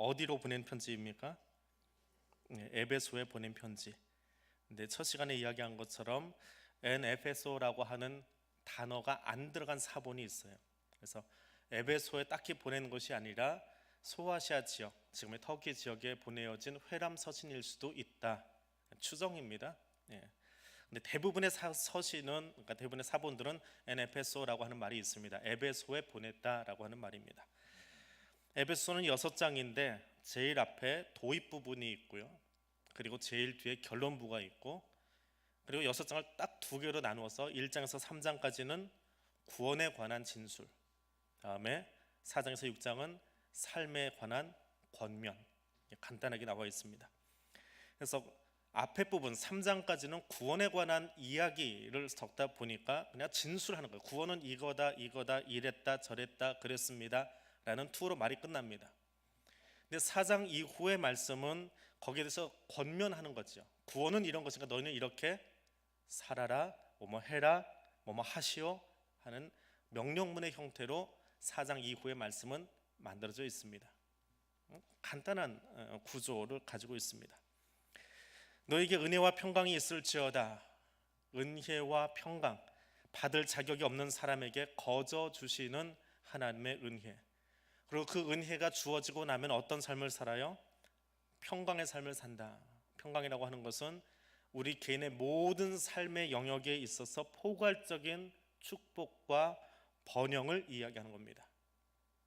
어디로 보낸 편지입니까? 네, 에베소에 보낸 편지. 근데 첫 시간에 이야기한 것처럼 엔에페소라고 하는 단어가 안 들어간 사본이 있어요. 그래서 에베소에 딱히 보낸 것이 아니라 소아시아 지역, 지금의 터키 지역에 보내어진 회람 서신일 수도 있다. 추정입니다. 예. 근데 대부분의 사, 서신은 그러니까 대부분의 사본들은 엔에페소라고 하는 말이 있습니다. 에베소에 보냈다라고 하는 말입니다. 에베소는 여섯 장인데 제일 앞에 도입 부분이 있고요. 그리고 제일 뒤에 결론부가 있고 그리고 여섯 장을 딱 두 개로 나누어서 1장에서 3장까지는 구원에 관한 진술. 다음에 4장에서 6장은 삶에 관한 권면. 간단하게 나와 있습니다. 그래서 앞에 부분 3장까지는 구원에 관한 이야기를 적다 보니까 그냥 진술하는 거예요. 구원은 이거다, 이거다, 이랬다, 저랬다, 그랬습니다. 라는 투로 말이 끝납니다. 근데 4장 이후의 말씀은 거기에 대해서 권면하는 거죠. 구원은 이런 것인가 너희는 이렇게 살아라, 뭐뭐 해라, 뭐뭐 하시오 하는 명령문의 형태로 4장 이후의 말씀은 만들어져 있습니다. 음, 간단한 어, 구조를 가지고 있습니다. 너에게 은혜와 평강이 있을지어다. 은혜와 평강 받을 자격이 없는 사람에게 거저 주시는 하나님의 은혜. 그리고 그 은혜가 주어지고 나면 어떤 삶을 살아요? 평강의 삶을 산다. 평강이라고 하는 것은 우리 개인의 모든 삶의 영역에 있어서 포괄적인 축복과 번영을 이야기하는 겁니다.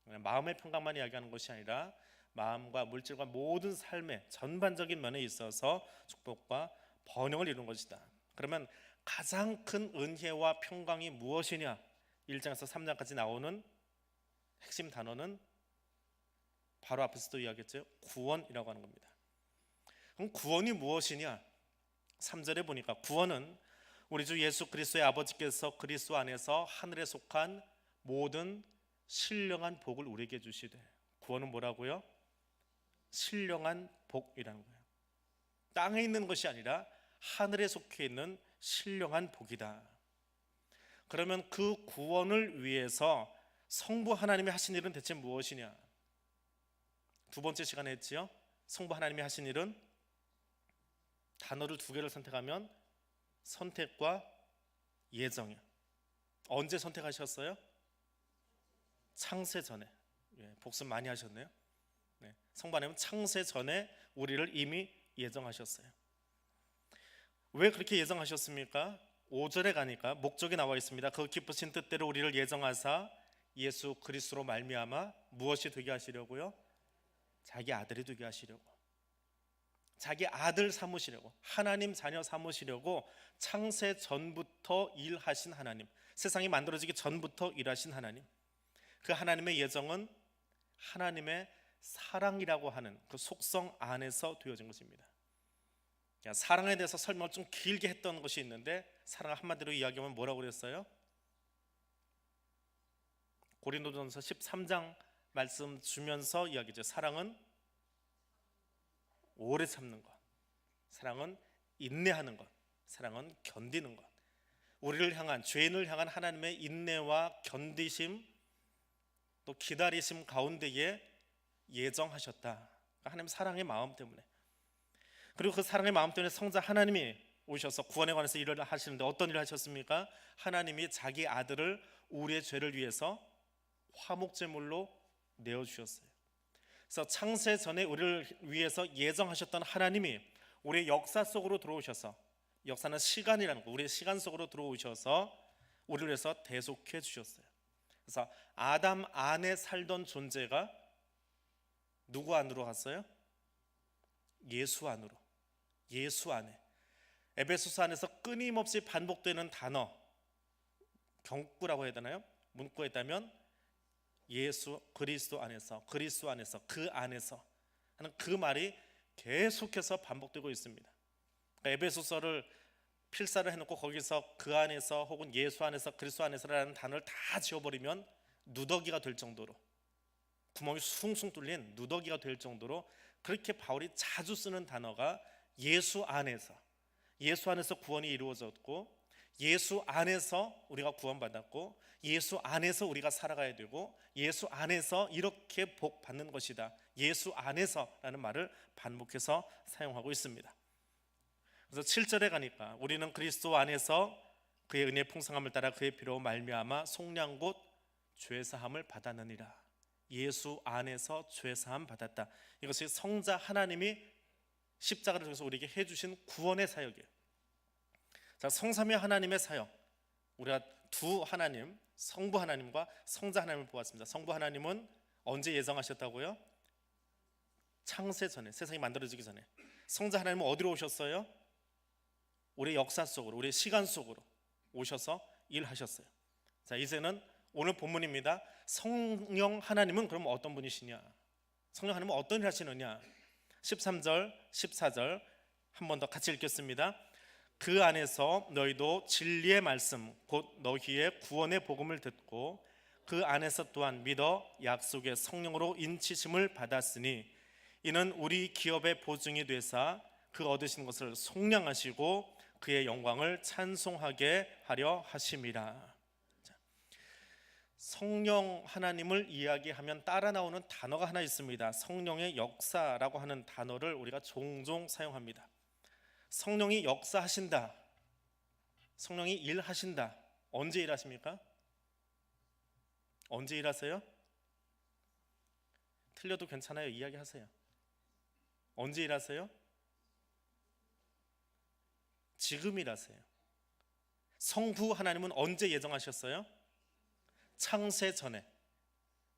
마음의 평강만 이야기하는 것이 아니라 마음과 물질과 모든 삶의 전반적인 면에 있어서 축복과 번영을 이루는 것이다. 그러면 가장 큰 은혜와 평강이 무엇이냐? 1장에서 3장까지 나오는 핵심 단어는 바로 앞에서도 이야기했죠. 구원이라고 하는 겁니다. 그럼 구원이 무엇이냐? 3절에 보니까 구원은 우리 주 예수 그리스도의 아버지께서 그리스도 안에서 하늘에 속한 모든 신령한 복을 우리에게 주시되 구원은 뭐라고요? 신령한 복이라는 거예요. 땅에 있는 것이 아니라 하늘에 속해 있는 신령한 복이다. 그러면 그 구원을 위해서 성부 하나님이 하신 일은 대체 무엇이냐? 두 번째 시간에 했지요. 성부 하나님이 하신 일은 단어를 두 개를 선택하면 선택과 예정이요. 언제 선택하셨어요? 창세 전에. 예, 복습 많이 하셨네요. 네, 성부 하나님은 창세 전에 우리를 이미 예정하셨어요. 왜 그렇게 예정하셨습니까? 5절에 가니까 목적이 나와 있습니다. 그 기쁘신 뜻대로 우리를 예정하사 예수 그리스도로 말미암아 무엇이 되게 하시려고요? 자기 아들이 되게 하시려고. 자기 아들 삼으시려고 하나님 자녀 삼으시려고 창세 전부터 일하신 하나님 세상이 만들어지기 전부터 일하신 하나님 그 하나님의 예정은 하나님의 사랑이라고 하는 그 속성 안에서 되어진 것입니다 사랑에 대해서 설명을 좀 길게 했던 것이 있는데 사랑을 한마디로 이야기하면 뭐라고 그랬어요? 고린도전서 13장 말씀 주면서 이야기죠 사랑은 오래 참는 것. 사랑은 인내하는 것. 사랑은 견디는 것. 우리를 향한 죄인을 향한 하나님의 인내와 견디심 또 기다리심 가운데에 예정하셨다. 그러니까 하나님 사랑의 마음 때문에. 그리고 그 사랑의 마음 때문에 성자 하나님이 오셔서 구원에 관해서 일을 하시는데 어떤 일을 하셨습니까? 하나님이 자기 아들을 우리의 죄를 위해서 화목제물로 내어 주셨어요. 그래서 창세 전에 우리를 위해서 예정하셨던 하나님이 우리의 역사 속으로 들어오셔서 역사는 시간이라는 거 우리의 시간 속으로 들어오셔서 우리를 위해서 대속해 주셨어요. 그래서 아담 안에 살던 존재가 누구 안으로 갔어요? 예수 안으로. 예수 안에. 에베소서 안에서 끊임없이 반복되는 단어 경구라고 해야 되나요? 문구에 있다면 예수 그리스도 안에서 그리스도 안에서 그 안에서 하는 그 말이 계속해서 반복되고 있습니다. 그러니까 에베소서를 필사를 해놓고 거기서 그 안에서 혹은 예수 안에서 그리스도 안에서라는 단어를 다 지워버리면 누더기가 될 정도로 구멍이 숭숭 뚫린 누더기가 될 정도로 그렇게 바울이 자주 쓰는 단어가 예수 안에서 예수 안에서 구원이 이루어졌고 예수 안에서 우리가 구원받았고 예수 안에서 우리가 살아가야 되고 예수 안에서 이렇게 복 받는 것이다. 예수 안에서라는 말을 반복해서 사용하고 있습니다. 그래서 7절에 가니까 우리는 그리스도 안에서 그의 은혜의 풍성함을 따라 그의 피로 말미암아 속량 곧 죄 사함을 받았느니라. 예수 안에서 죄 사함 받았다. 이것이 성자 하나님이 십자가를 통해서 우리에게 해 주신 구원의 사역이에요. 자, 성삼위 하나님의 사역. 우리가 두 하나님, 성부 하나님과 성자 하나님을 보았습니다. 성부 하나님은 언제 예정하셨다고요? 창세 전에, 세상이 만들어지기 전에. 성자 하나님은 어디로 오셨어요? 우리 역사 속으로, 우리 시간 속으로 오셔서 일하셨어요. 자, 이제는 오늘 본문입니다. 성령 하나님은 그럼 어떤 분이시냐? 성령 하나님은 어떤 일 하시느냐? 13절, 14절 한 번 더 같이 읽겠습니다. 그 안에서 너희도 진리의 말씀 곧 너희의 구원의 복음을 듣고 그 안에서 또한 믿어 약속의 성령으로 인치심을 받았으니 이는 우리 기업의 보증이 되사 그 얻으신 것을 속량하시고 그의 영광을 찬송하게 하려 하심이라. 자, 성령 하나님을 이야기하면 따라 나오는 단어가 하나 있습니다. 성령의 역사라고 하는 단어를 우리가 종종 사용합니다. 성령이 역사하신다. 성령이 일하신다. 언제 일하십니까? 언제 일하세요? 틀려도 괜찮아요. 이야기하세요. 언제 일하세요? 지금 일하세요. 성부 하나님은 언제 예정하셨어요? 창세 전에.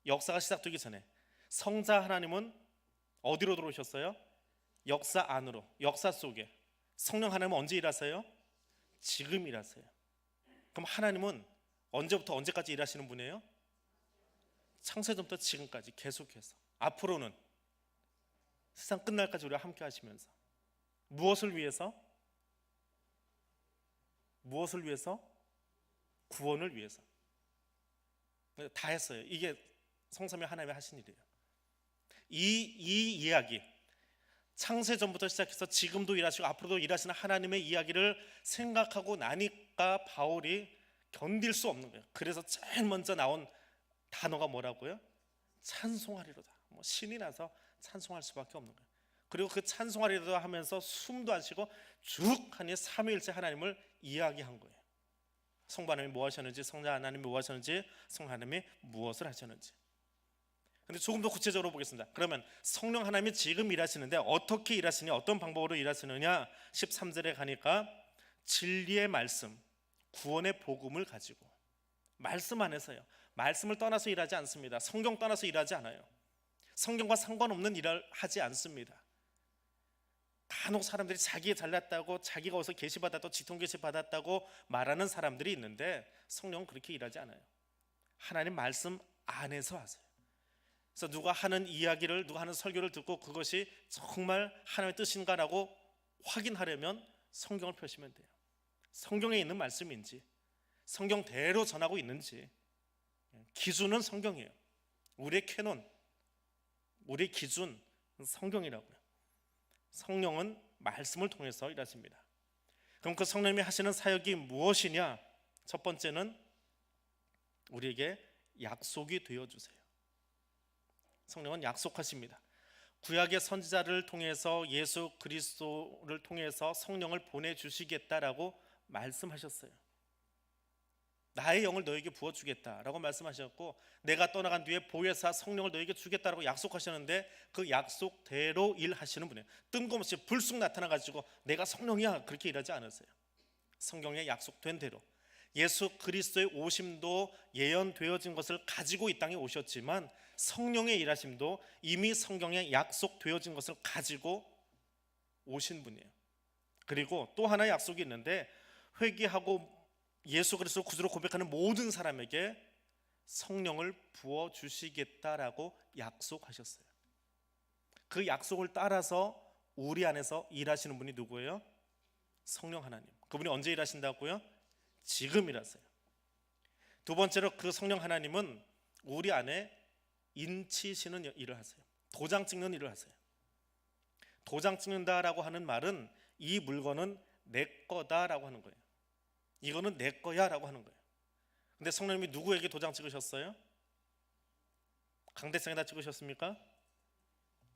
역사가 시작되기 전에. 성자 하나님은 어디로 들어오셨어요? 역사 안으로. 역사 속에. 성령 하나님은 언제 일하세요? 지금 일하세요. 그럼 하나님은 언제부터 언제까지 일하시는 분이에요? 창세전부터 지금까지 계속해서 앞으로는 세상 끝날까지 우리가 함께 하시면서 무엇을 위해서? 무엇을 위해서? 구원을 위해서. 다 했어요. 이게 성삼위 하나님의 하신 일이에요. 이, 이 이야기, 창세 전부터 시작해서 지금도 일하시고 앞으로도 일하시는 하나님의 이야기를 생각하고 나니까 바울이 견딜 수 없는 거예요. 그래서 제일 먼저 나온 단어가 뭐라고요? 찬송하리로다. 뭐 신이 나서 찬송할 수밖에 없는 거예요. 그리고 그 찬송하리로다 하면서 숨도 안 쉬고 쭉 하니 삼위일체 하나님을 이야기한 거예요. 성부 하나님이 뭐 하셨는지, 성자 하나님이 뭐 하셨는지, 성 하나님이 무엇을 하셨는지. 근데 조금 더 구체적으로 보겠습니다. 그러면 성령 하나님이 지금 일하시는데 어떻게 일하시냐, 어떤 방법으로 일하시느냐? 13절에 가니까 진리의 말씀, 구원의 복음을 가지고 말씀 안에서요. 말씀을 떠나서 일하지 않습니다. 성경 떠나서 일하지 않아요. 성경과 상관없는 일을 하지 않습니다. 간혹 사람들이 자기 잘났다고 자기가 어디서 계시 받았다고 지통 계시 받았다고 말하는 사람들이 있는데 성령은 그렇게 일하지 않아요. 하나님 말씀 안에서 하세요. 그래서 누가 하는 이야기를 누가 하는 설교를 듣고 그것이 정말 하나님의 뜻인가라고 확인하려면 성경을 펴시면 돼요. 성경에 있는 말씀인지 성경대로 전하고 있는지 기준은 성경이에요. 우리의 캐논, 우리의 기준 성경이라고요. 성령은 말씀을 통해서 일하십니다. 그럼 그 성령님이 하시는 사역이 무엇이냐? 첫 번째는 우리에게 약속이 되어 주세요. 성령은 약속하십니다. 구약의 선지자를 통해서 예수 그리스도를 통해서 성령을 보내 주시겠다라고 말씀하셨어요. 나의 영을 너에게 부어 주겠다라고 말씀하셨고 내가 떠나간 뒤에 보혜사 성령을 너에게 주겠다라고 약속하셨는데 그 약속대로 일하시는 분이에요. 뜬금없이 불쑥 나타나 가지고 내가 성령이야 그렇게 일하지 않으세요. 성경에 약속된 대로 예수 그리스도의 오심도 예언되어진 것을 가지고 이 땅에 오셨지만 성령의 일하심도 이미 성경에 약속되어진 것을 가지고 오신 분이에요. 그리고 또 하나의 약속이 있는데 회개하고 예수 그리스도 구주로 고백하는 모든 사람에게 성령을 부어 주시겠다라고 약속하셨어요. 그 약속을 따라서 우리 안에서 일하시는 분이 누구예요? 성령 하나님. 그분이 언제 일하신다고요? 지금 일하세요. 두 번째로 그 성령 하나님은 우리 안에 인치시는 일을 하세요. 도장 찍는 일을 하세요. 도장 찍는다라고 하는 말은 이 물건은 내 거다라고 하는 거예요. 이거는 내 거야라고 하는 거예요. 근데 성령님이 누구에게 도장 찍으셨어요? 강대상에다 찍으셨습니까?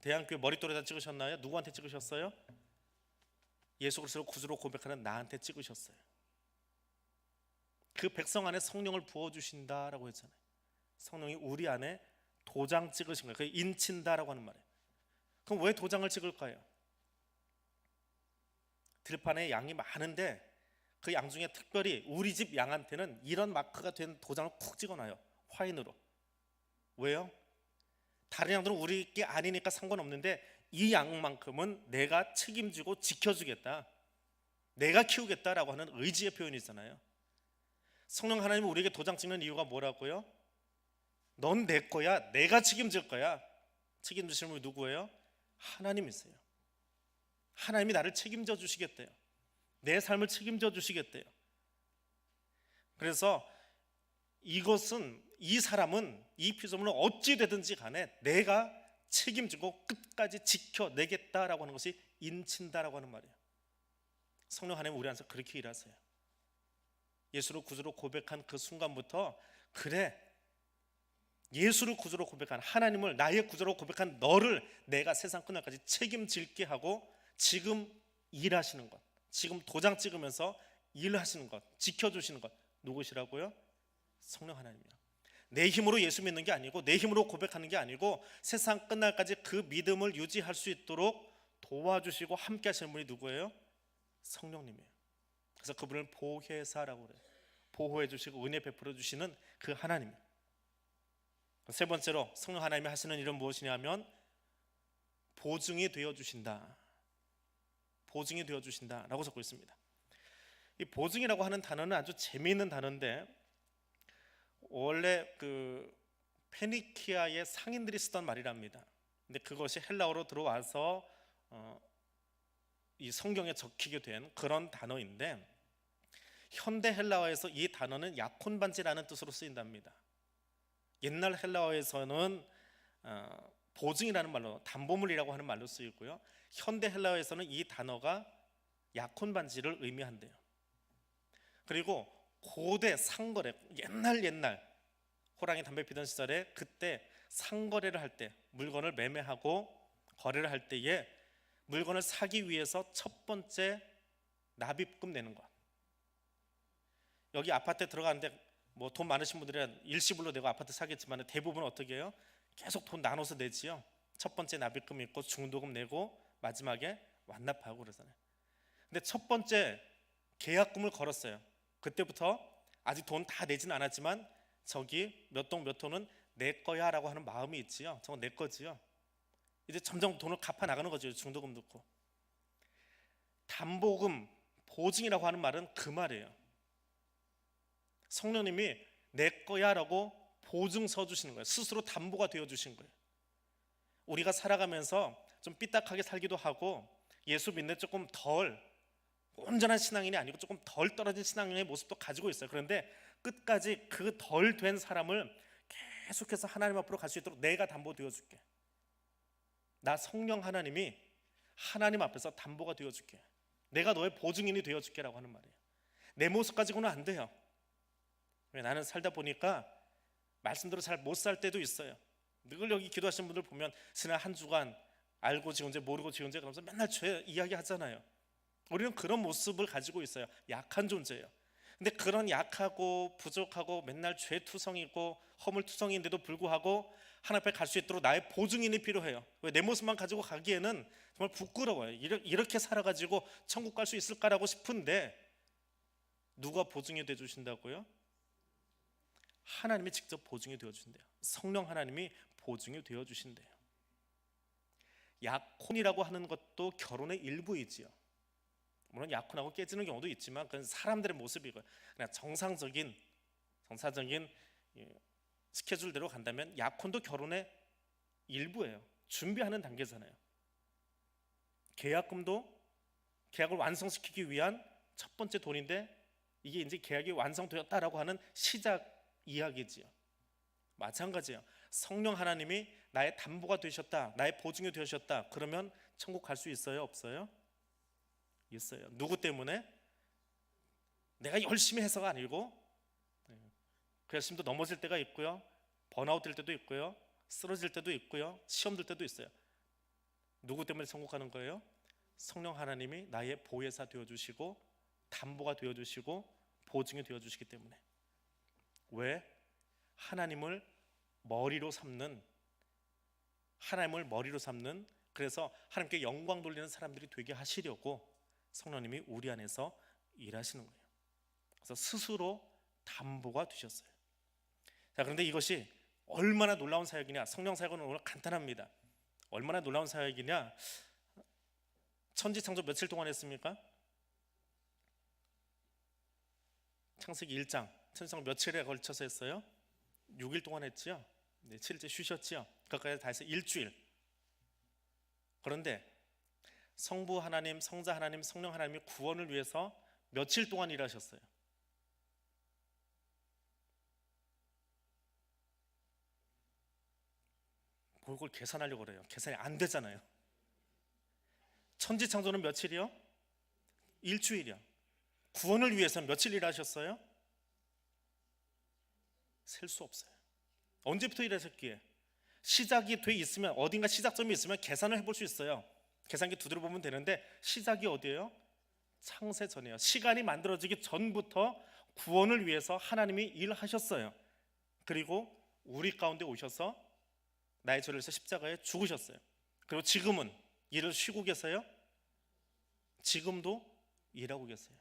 대한교회 머릿돌에다 찍으셨나요? 누구한테 찍으셨어요? 예수 그리스도를 구주로 고백하는 나한테 찍으셨어요. 그 백성 안에 성령을 부어 주신다라고 했잖아요. 성령이 우리 안에 도장 찍으신 거예요. 그 인친다라고 하는 말이에요. 그럼 왜 도장을 찍을까요? 들판에 양이 많은데 그 양 중에 특별히 우리 집 양한테는 이런 마크가 된 도장을 쿡 찍어놔요. 화인으로. 왜요? 다른 양들은 우리 게 아니니까 상관없는데 이 양만큼은 내가 책임지고 지켜주겠다. 내가 키우겠다라고 하는 의지의 표현이잖아요. 성령 하나님은 우리에게 도장 찍는 이유가 뭐라고요? 넌 내 거야. 내가 책임질 거야. 책임지시는 분이 누구예요? 하나님이세요. 하나님이 나를 책임져 주시겠대요. 내 삶을 책임져 주시겠대요. 그래서 이것은 이 사람은 이 피조물은 어찌 되든지 간에 내가 책임지고 끝까지 지켜내겠다라고 하는 것이 인친다라고 하는 말이에요. 성령 하나님 우리 안에서 그렇게 일하세요. 예수를 구주로 고백한 그 순간부터 그래 예수를 구주로 고백한 하나님을 나의 구주로 고백한 너를 내가 세상 끝날까지 책임질게 하고 지금 일하시는 것, 지금 도장 찍으면서 일하시는 것, 지켜주시는 것 누구시라고요? 성령 하나님이요. 내 힘으로 예수 믿는 게 아니고 내 힘으로 고백하는 게 아니고 세상 끝날까지 그 믿음을 유지할 수 있도록 도와주시고 함께 하시는 분이 누구예요? 성령님이에요. 그래서 그분을 보혜사라고 그래요. 보호해 주시고 은혜 베풀어 주시는 그 하나님. 세 번째로 성령 하나님이 하시는 일은 무엇이냐면 보증이 되어 주신다. 보증이 되어 주신다라고 적고 있습니다. 이 보증이라고 하는 단어는 아주 재미있는 단어인데 원래 그 페니키아의 상인들이 쓰던 말이랍니다. 근데 그것이 헬라어로 들어와서 어, 이 성경에 적히게 된 그런 단어인데 현대 헬라어에서 이 단어는 약혼 반지라는 뜻으로 쓰인답니다. 옛날 헬라어에서는 어, 보증이라는 말로 담보물이라고 하는 말로 쓰이고요. 현대 헬라어에서는 이 단어가 약혼 반지를 의미한대요. 그리고 고대 상거래 옛날 옛날 호랑이 담배 피던 시절에 그때 상거래를 할 때 물건을 매매하고 거래를 할 때에 물건을 사기 위해서 첫 번째 납입금 내는 것. 여기 아파트에 들어가는데 뭐 돈 많으신 분들은 일시불로 내고 아파트 사겠지만 대부분 어떻게 해요? 계속 돈 나눠서 내지요. 첫 번째 납입금 있고 중도금 내고 마지막에 완납하고 그러잖아요. 근데 첫 번째 계약금을 걸었어요. 그때부터 아직 돈 다 내진 않았지만 저기 몇 동몇 호는 내 거야라고 하는 마음이 있지요. 저건 내 거지요. 이제 점점 돈을 갚아 나가는 거죠. 중도금 넣고. 담보금, 보증이라고 하는 말은 그 말이에요. 성령님이 내 거야라고 보증 서 주시는 거예요. 스스로 담보가 되어 주신 거예요. 우리가 살아가면서 좀 삐딱하게 살기도 하고 예수 믿는 조금 덜 온전한 신앙인이 아니고 조금 덜 떨어진 신앙인의 모습도 가지고 있어요. 그런데 끝까지 그 덜 된 사람을 계속해서 하나님 앞으로 갈 수 있도록 내가 담보 되어 줄게. 나 성령 하나님이 하나님 앞에서 담보가 되어 줄게. 내가 너의 보증인이 되어 줄게라고 하는 말이에요. 내 모습 가지고는 안 돼요. 왜 나는 살다 보니까 말씀대로 잘 못 살 때도 있어요. 늘 여기 기도하시는 분들 보면 지난 한 주간 알고 지은 죄 모르고 지은 죄 그러면서 맨날 죄 이야기 하잖아요. 우리는 그런 모습을 가지고 있어요. 약한 존재예요. 근데 그런 약하고 부족하고 맨날 죄투성이고 허물투성인데도 불구하고 하나님 앞에 갈 수 있도록 나의 보증인이 필요해요. 왜 내 모습만 가지고 가기에는 정말 부끄러워요. 이렇게 살아가지고 천국 갈 수 있을까라고 싶은데 누가 보증이 돼 주신다고요? 하나님이 직접 보증이 되어 주신대요. 성령 하나님이 보증이 되어 주신대요. 약혼이라고 하는 것도 결혼의 일부이지요. 물론 약혼하고 깨지는 경우도 있지만 그건 사람들의 모습이고 그냥 정상적인 정상적인 스케줄대로 간다면 약혼도 결혼의 일부예요. 준비하는 단계잖아요. 계약금도 계약을 완성시키기 위한 첫 번째 돈인데 이게 이제 계약이 완성되었다라고 하는 시작 이야기지요. 마찬가지예요. 성령 하나님이 나의 담보가 되셨다, 나의 보증이 되셨다. 그러면 천국 갈 수 있어요, 없어요? 있어요. 누구 때문에? 내가 열심히 해서가 아니고 네, 그 열심도 넘어질 때가 있고요. 번아웃 될 때도 있고요. 쓰러질 때도 있고요. 시험 들 때도 있어요. 누구 때문에 성공하는 거예요? 성령 하나님이 나의 보혜사 되어 주시고 담보가 되어 주시고 보증이 되어 주시기 때문에 왜 하나님을 머리로 삼는 하나님을 머리로 삼는 그래서 하나님께 영광 돌리는 사람들이 되게 하시려고 성령님이 우리 안에서 일하시는 거예요. 그래서 스스로 담보가 되셨어요. 자, 그런데 이것이 얼마나 놀라운 사역이냐? 성령 사역은 오늘 간단합니다. 얼마나 놀라운 사역이냐? 천지 창조 며칠 동안 했습니까? 창세기 1장 창조 며칠에 걸쳐서 했어요? 6일 동안 했지요. 네, 7일째 쉬셨지요. 그까지 다 해서 일주일. 그런데 성부 하나님, 성자 하나님, 성령 하나님이 구원을 위해서 며칠 동안 일하셨어요. 그걸 계산하려고 그래요. 계산이 안 되잖아요. 천지 창조는 며칠이요? 일주일이요. 구원을 위해서 며칠 일하셨어요? 셀 수 없어요. 언제부터 일하셨기에? 시작이 돼 있으면 어딘가 시작점이 있으면 계산을 해볼 수 있어요. 계산기 두드려 보면 되는데 시작이 어디예요? 창세 전이에요. 시간이 만들어지기 전부터 구원을 위해서 하나님이 일하셨어요. 그리고 우리 가운데 오셔서 나의 죄를 위해서 십자가에 죽으셨어요. 그리고 지금은 일을 쉬고 계세요? 지금도 일하고 계세요.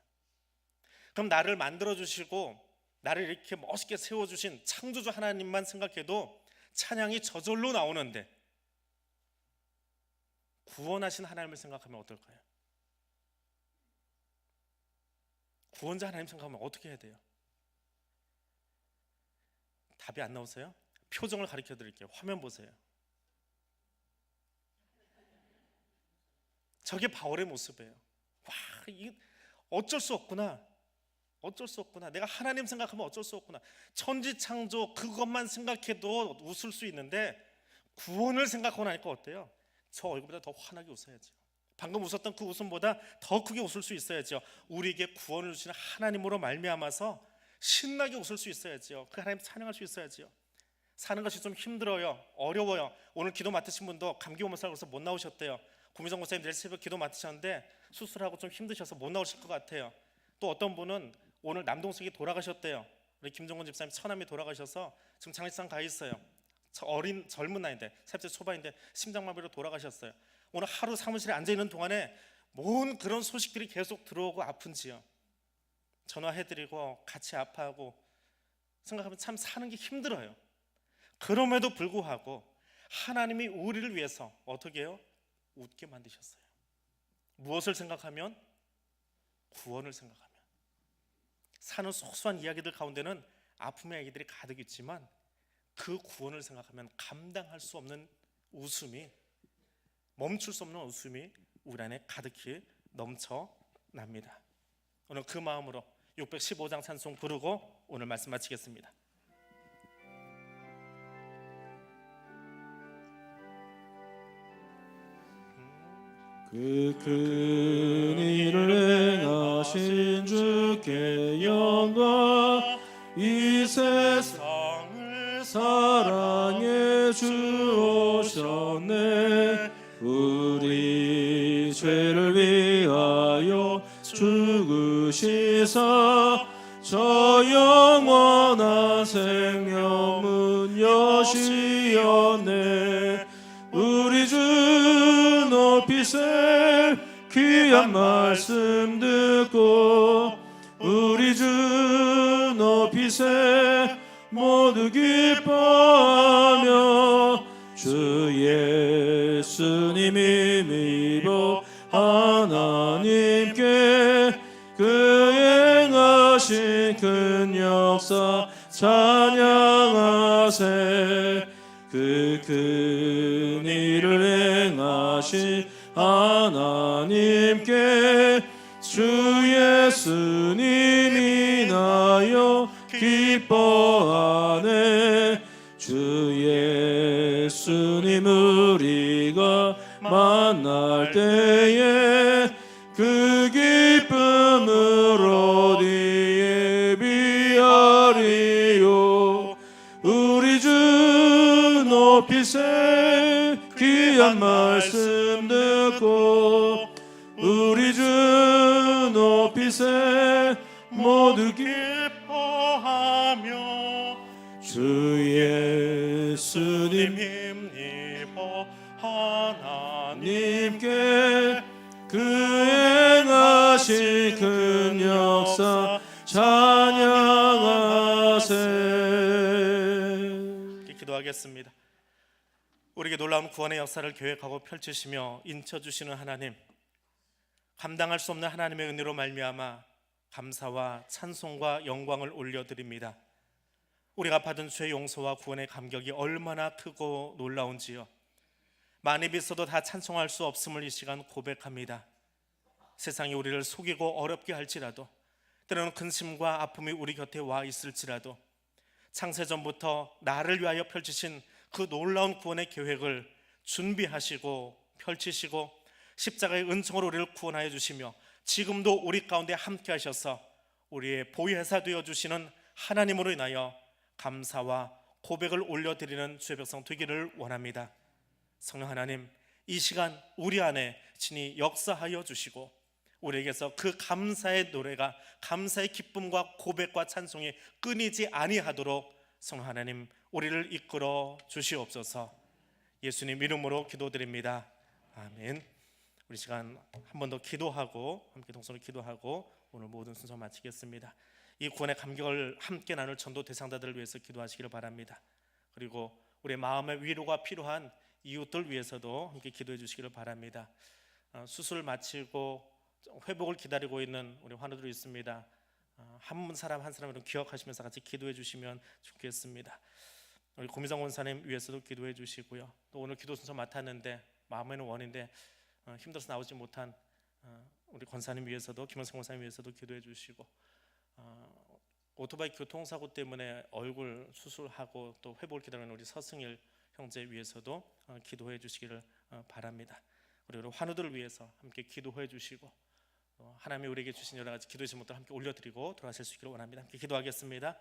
그럼 나를 만들어 주시고 나를 이렇게 멋있게 세워 주신 창조주 하나님만 생각해도 찬양이 저절로 나오는데 구원하신 하나님을 생각하면 어떨까요? 구원자 하나님 생각하면 어떻게 해야 돼요? 답이 안 나오세요? 표정을 가르쳐 드릴게요. 화면 보세요. 저게 바울의 모습이에요. 와, 이 어쩔 수 없구나. 어쩔 수 없구나. 내가 하나님 생각하면 어쩔 수 없구나. 천지 창조 그것만 생각해도 웃을 수 있는데 구원을 생각하고 나니까 어때요? 저 얼굴보다 더 환하게 웃어야죠. 방금 웃었던 그 웃음보다 더 크게 웃을 수 있어야죠. 우리에게 구원을 주시는 하나님으로 말미암아서 신나게 웃을 수 있어야죠. 그 하나님 찬양할 수 있어야죠. 사는 것이 좀 힘들어요. 어려워요. 오늘 기도 맡으신 분도 감기 오면서 그래서 못 나오셨대요. 구미정 목사님 내일 새벽 기도 맡으셨는데 수술하고 좀 힘드셔서 못 나오실 것 같아요. 또 어떤 분은 오늘 남동생이 돌아가셨대요. 우리 김정근 집사님 처남이 돌아가셔서 지금 장례식장 가 있어요. 저 어린 젊은 나이인데 30대 초반인데 심장마비로 돌아가셨어요. 오늘 하루 사무실에 앉아 있는 동안에 뭔 그런 소식들이 계속 들어오고 아픈지요. 전화해드리고 같이 아파하고 생각하면 참 사는 게 힘들어요. 그럼에도 불구하고 하나님이 우리를 위해서 어떻게 해요? 웃게 만드셨어요. 무엇을 생각하면 구원을 생각하면 사는 소소한 이야기들 가운데는 아픔의 얘기들이 가득 있지만 그 구원을 생각하면 감당할 수 없는 웃음이 멈출 수 없는 웃음이 우리 안에 가득히 넘쳐납니다. 오늘 그 마음으로 615장 찬송 부르고 오늘 말씀 마치겠습니다. 그 큰 일을 행 하신 주께 영광 이 세상을 사랑해 주오셨네. 우리 죄를 위하여 죽으시사 저 영원한 생명문 여시었네 귀한 말씀 듣고 우리 주 높이세 모두 기뻐하며 주 예수님이 미복 하나님께 그 행하신 큰 역사 찬양하세. 그 큰 일을 행하신 예수님이 나여 기뻐하네. 주 기도하겠습니다. 우리에게 놀라운 구원의 역사를 계획하고 펼치시며 인쳐 주시는 하나님, 감당할 수 없는 하나님의 은혜로 말미암아 감사와 찬송과 영광을 올려드립니다. 우리가 받은 죄 용서와 구원의 감격이 얼마나 크고 놀라운지요. 많이 비서도 다 찬송할 수 없음을 이 시간 고백합니다. 세상이 우리를 속이고 어렵게 할지라도 때로는 근심과 아픔이 우리 곁에 와 있을지라도 창세전부터 나를 위하여 펼치신 그 놀라운 구원의 계획을 준비하시고 펼치시고 십자가의 은총으로 우리를 구원하여 주시며 지금도 우리 가운데 함께 하셔서 우리의 보혜사 되어 주시는 하나님으로 인하여 감사와 고백을 올려드리는 주의 백성 되기를 원합니다. 성령 하나님, 이 시간 우리 안에 친히 역사하여 주시고 우리에게서 그 감사의 노래가 감사의 기쁨과 고백과 찬송이 끊이지 아니하도록 성령 하나님 우리를 이끌어 주시옵소서. 예수님 이름으로 기도드립니다. 아멘. 우리 시간 한 번 더 기도하고 함께 동서로 기도하고 오늘 모든 순서 마치겠습니다. 이 구원의 감격을 함께 나눌 전도 대상자들을 위해서 기도하시기를 바랍니다. 그리고 우리 마음의 위로가 필요한 이웃들 위해서도 함께 기도해 주시기를 바랍니다. 어, 수술 마치고 회복을 기다리고 있는 우리 환우들이 있습니다. 어, 한 사람 한 사람을 기억하시면서 같이 기도해 주시면 좋겠습니다. 우리 고미정 원사님 위해서도 기도해 주시고요. 또 오늘 기도 순서 맡았는데 마음에는 원인데 어, 힘들어서 나오지 못한 어, 우리 권사님 위해서도 김원성 원사님 위해서도 기도해 주시고 어, 오토바이 교통사고 때문에 얼굴 수술하고 또 회복을 기다리는 우리 서승일 형제 위해서도 어, 기도해 주시기를 어, 바랍니다. 우리 환우들을 위해서 함께 기도해 주시고 어, 하나님이 우리에게 주신 여러 가지 기도의 제목들 함께 올려드리고 돌아가실 수 있기를 원합니다. 함께 기도하겠습니다.